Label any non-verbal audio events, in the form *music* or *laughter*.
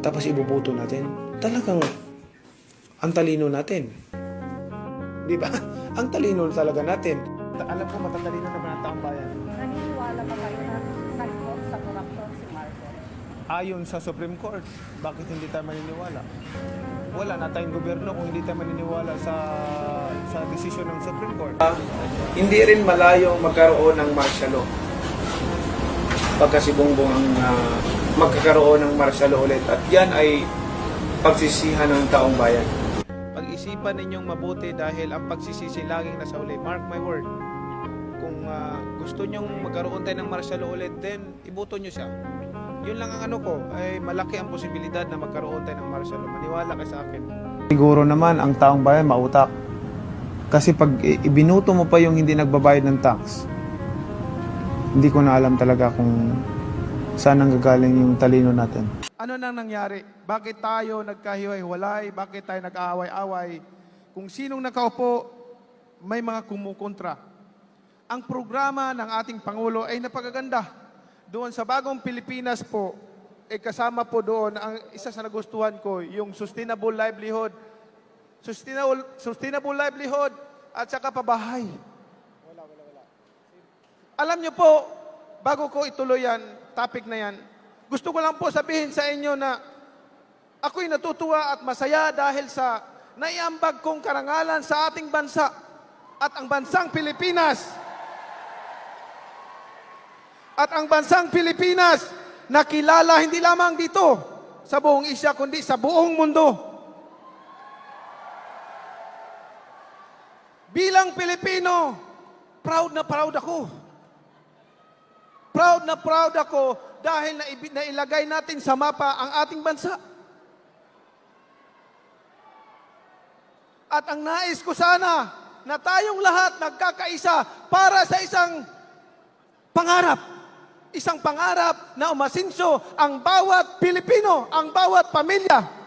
tapos ibubuto natin. Talagang ang talino natin. Di ba? *laughs* Ang talino talaga natin. Alam ko matatalino naman ang taong bayan. Naniniwala ba kayo na sangkot sa korupsyon si Marcos? Ayon sa Supreme Court, bakit hindi tayo maniniwala? Wala na tayong gobyerno kung hindi tayo maniniwala sa sa desisyon ng Supreme Court. hindi rin malayong magkaroon ng martial law. Pagka si Bongbong ang ah, magkakaroon ng martial law ulit. At yan ay pagsisihan ng taong bayan. Pag-isipan ninyong mabuti dahil ang pagsisisi laging nasa uli. Mark my word. Kung ah, gusto nyong magkaroon tayo ng martial law ulit, then iboto nyo siya. Yun lang ang ano ko, ay malaki ang posibilidad na magkaroon tayo ng martial law. Maniwala ka sa akin. Siguro naman ang taong bayan mautak. Kasi pag ibinuto mo pa yung hindi nagbabayad ng tax, hindi ko na alam talaga kung saan ang gagaling yung talino natin. Ano nang nangyari? Bakit tayo nagkahiwa-hiwalay? Bakit tayo nag-aaway-away? Kung sinong nakaupo, may mga kumukontra. Ang programa ng ating Pangulo ay napakaganda. Doon sa bagong Pilipinas po, eh kasama po doon, ang isa sa nagustuhan ko, yung sustainable livelihood. Sustainable, sustainable livelihood at saka pabahay. Alam niyo po, bago ko ituloy yan, topic na yan, gusto ko lang po sabihin sa inyo na ako'y natutuwa at masaya dahil sa naiambag kong karangalan sa ating bansa at ang bansang Pilipinas. At ang bansang Pilipinas nakilala hindi lamang dito sa buong Isya kundi sa buong mundo. Bilang Pilipino, proud na proud ako. Proud na proud ako dahil nailagay natin sa mapa ang ating bansa. At ang nais ko sana na tayong lahat nagkakaisa para sa isang pangarap. Isang pangarap na umasinso ang bawat Pilipino, ang bawat pamilya.